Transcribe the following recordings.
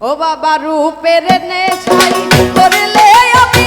ও বাবা রূপের নেশাই করলে আমি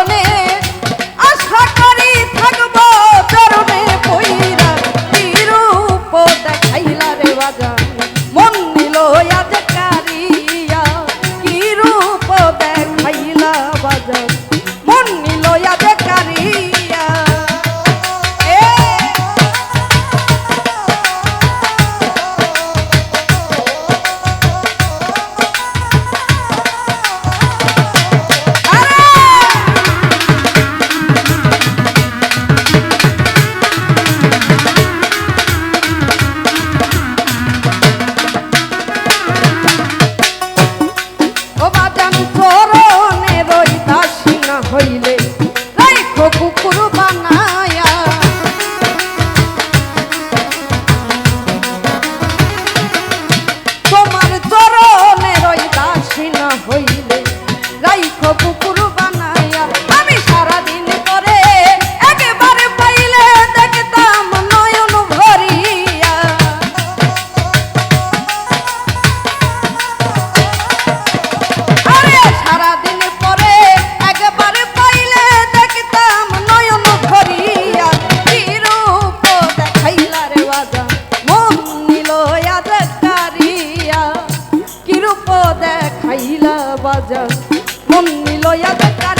দান করো। খাইলা বাজা। মন মিলয়া বেকার